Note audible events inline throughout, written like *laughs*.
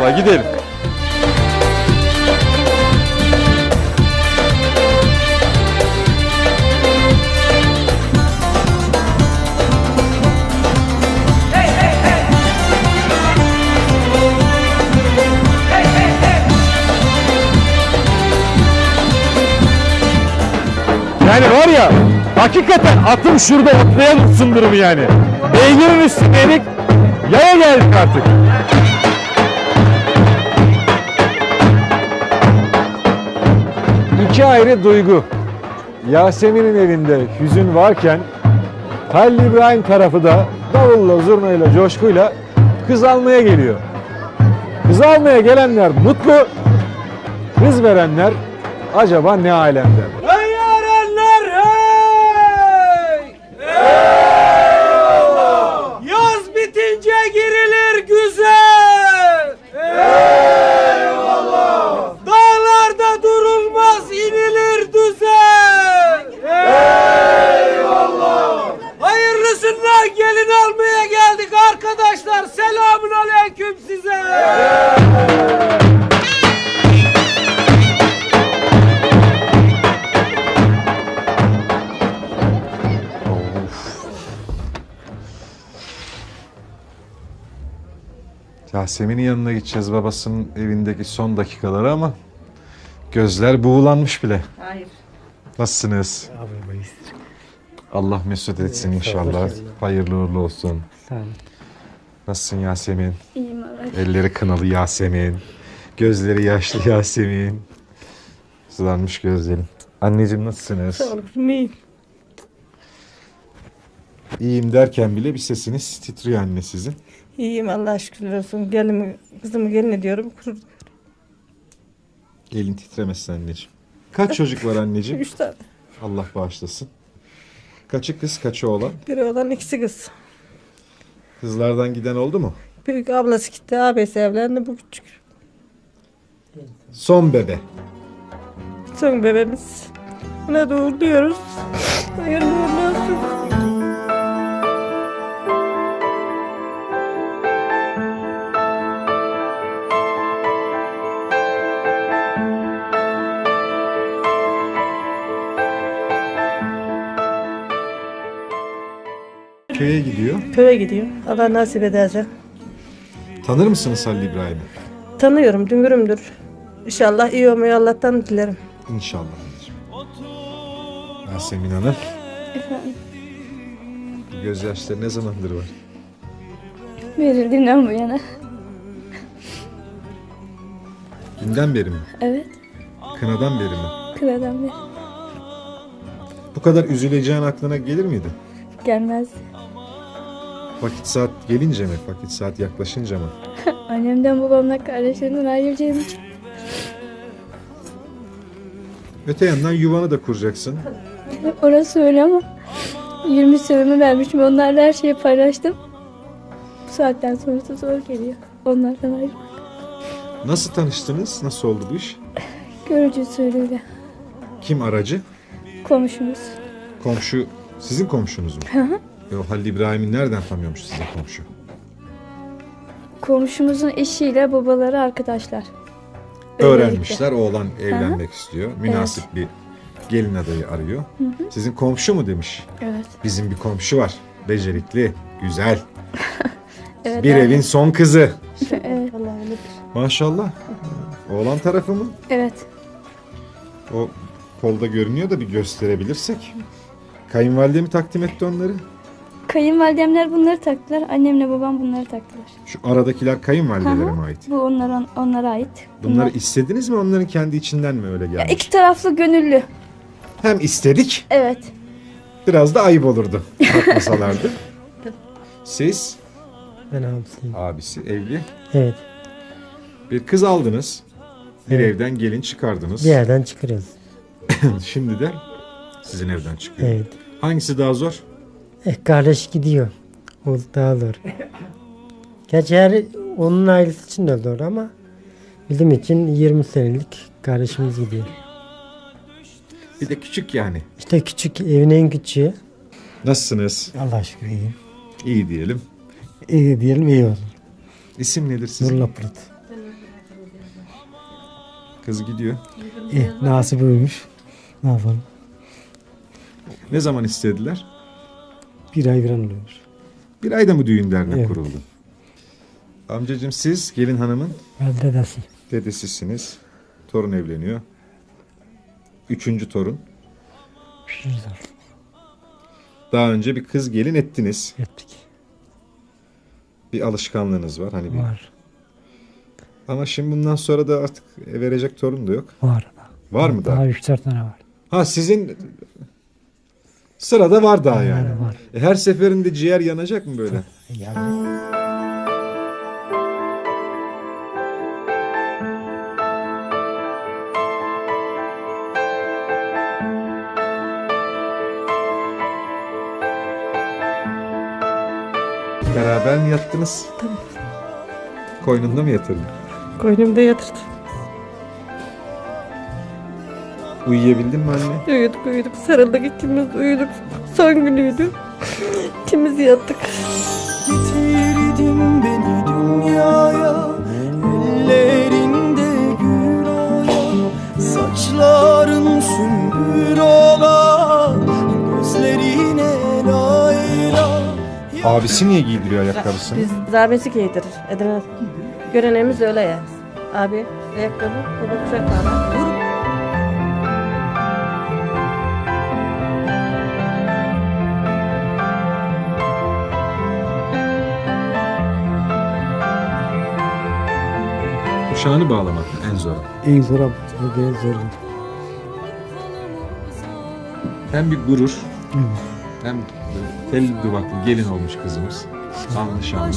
Eyvallah gidelim. Yani var ya hakikaten atım şurada otlayan durumu yani. Beygirin üstündeydik yaya geldik artık. İki ayrı duygu. Yasemin'in evinde hüzün varken Halil İbrahim tarafı da davulla, zurnayla, coşkuyla kız almaya geliyor. Kız almaya gelenler mutlu, kız verenler acaba ne alemde? Yasemin'in yanına gideceğiz babasının evindeki son dakikaları ama gözler buğulanmış bile. Hayır. Nasılsınız? Allah mesut etsin inşallah. Hayırlı uğurlu olsun. Nasılsın Yasemin? İyiyim evet. Elleri kınalı Yasemin. Gözleri yaşlı *laughs* Yasemin. Sulanmış gözlerim. Anneciğim nasılsınız? Sağ olun. İyiyim. İyiyim derken bile bir sesiniz titriyor anne sizin. İyiyim Allah şükürler olsun. Gelimi, kızımı gelin ediyorum. Kur- Elin titremesin anneciğim. Kaç çocuk var anneciğim? *laughs* Üç tane. Allah bağışlasın. Kaçı kız, kaçı oğlan? Biri olan ikisi kız. Kızlardan giden oldu mu? Büyük ablası gitti. Abisi evlendi. Bu küçük. Son bebe. Son bebeğimiz. Buna da uğurluyoruz. Hayırlı Köye gidiyor. Köye gidiyor. Allah nasip ederse. Tanır mısınız Halil İbrahim'i? Tanıyorum. Düngürümdür. İnşallah iyi olmayı Allah'tan dilerim. İnşallah. Yasemin Hanım. Bu gözyaşları ne zamandır var? Verildiğinden bu yana. Dünden beri mi? Evet. Kınadan beri mi? Kıradan beri. Bu kadar üzüleceğin aklına gelir miydi? Gelmez. Vakit saat gelince mi? Vakit saat yaklaşınca mı? *laughs* Annemden babamdan kardeşlerimden ayrılacağım için. Öte yandan yuvanı da kuracaksın. *laughs* Orası öyle ama 20 senemi vermişim. Onlarla her şeyi paylaştım. Bu saatten sonrası zor geliyor. Onlardan ayrı. Nasıl tanıştınız? Nasıl oldu bu iş? *laughs* Görücü usulüyle. Kim aracı? Komşumuz. Komşu, sizin komşunuz mu? E o Halil İbrahim'i nereden tanıyormuş sizin komşu? Komşumuzun eşiyle babaları arkadaşlar. Öylelikle. Öğrenmişler oğlan evlenmek istiyor. Münasip bir gelin adayı arıyor. Sizin komşu mu demiş. Evet. Bizim bir komşu var. Becerikli, güzel. *laughs* Evet. bir evin son kızı. Evet. Maşallah. Oğlan tarafı mı? Evet. O kolda görünüyor da bir gösterebilirsek. Kayınvalide mi takdim etti onları? Kayınvalidemler bunları taktılar. Annemle babam bunları taktılar. Şu aradakiler kayınvalidelere mi ait? Bu onlara, onlara ait. Bunları Bunlar- istediniz mi onların kendi içinden mi öyle Ya gelmiş? iki taraflı gönüllü. Hem istedik Evet. biraz da ayıp olurdu takmasalardı. *laughs* Siz Ben abisiyim. abisi evli Evet. bir kız aldınız. Bir Evet. evden gelin çıkardınız. Bir yerden çıkarız. *laughs* Şimdi de sizin evden çıkıyor. Evet. Hangisi daha zor? Eh, kardeş gidiyor. O daha zor. Gerçi her onun ailesi için de zor ama bizim için 20 senelik kardeşimiz gidiyor. Bir de küçük yani. İşte küçük evin en küçüğü. Nasılsınız? Allah şükür iyiyim. İyi diyelim. İyi diyelim iyi olur. İsim nedir sizin? Nurla Pırıt. Kız gidiyor. İyi nasip uymuş. Ne yapalım? Ne zaman istediler? Bir ay bir an oluyor. Bir ayda mı düğün dernek Evet. kuruldu? Amcacığım siz gelin hanımın Ben dedesi. dedesisiniz. Torun evleniyor. Üçüncü torun. Güzel. Daha önce bir kız gelin ettiniz. Ettik. Bir alışkanlığınız var. Hani bir... Var. Ama şimdi bundan sonra da artık verecek torun da yok. Var. Var mı Daha daha? 3-4 tane var. Ha sizin sırada var daha yani. var. E, Her seferinde ciğer yanacak mı böyle? *laughs* Yani Beraber mi yattınız? Tabii. Koynunda mı yatırdın? Koynumda yatırdım. Uyuyabildin mi anne? Uyuduk uyuduk sarıldık ikimiz uyuduk. Son günüydü. İkimiz yattık. Getirdin beni dünyaya Ellerinde gül oya Saçların sümbül ola Gözlerine layla Abisi niye giydiriyor ayakkabısını? Biz abisi giydirir. Edirne. Göreneğimiz öyle ya. Abi ayakkabı, baba kuşaklarla. Kuşağını bağlamak en zor. en zor değil zor. Hem bir gurur hem tel duvaklı gelin olmuş kızımız. Anlı şanlı.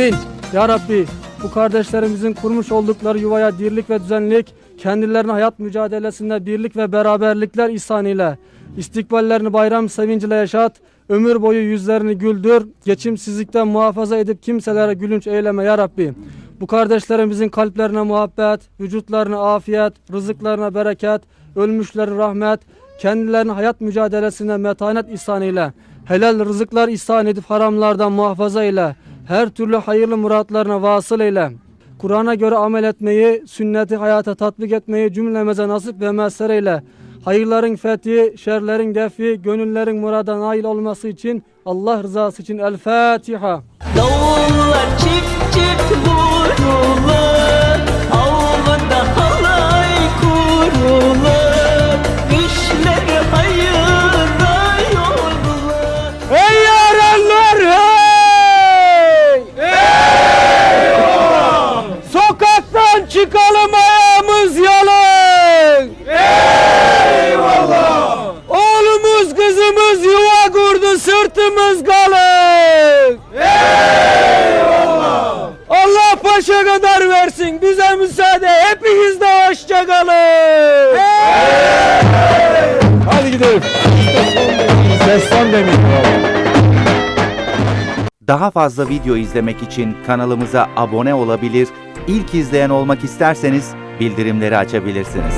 Amin. Ya Rabbi bu kardeşlerimizin kurmuş oldukları yuvaya dirlik ve düzenlik, kendilerine hayat mücadelesinde birlik ve beraberlikler ihsan ile, istikballerini bayram sevinciyle yaşat, ömür boyu yüzlerini güldür, geçimsizlikten muhafaza edip kimselere gülünç eyleme ya Rabbi. Bu kardeşlerimizin kalplerine muhabbet, vücutlarına afiyet, rızıklarına bereket, ölmüşlerin rahmet, kendilerine hayat mücadelesinde metanet ihsan ile, Helal rızıklar ihsan edip haramlardan muhafaza eyle. Her türlü hayırlı muratlarına vasıl eyle. Kur'an'a göre amel etmeyi, sünneti hayata tatbik etmeyi cümlemize nasip ve messer eyle. Hayırların fethi, şerlerin defi, gönüllerin murada nail olması için Allah rızası için El Fatiha. Davullar çift çift vurulur versin bize müsaade hepiniz de hoşça kalın. Hadi gidelim. Seslen demeyin. Daha fazla video izlemek için kanalımıza abone olabilir, ilk izleyen olmak isterseniz bildirimleri açabilirsiniz.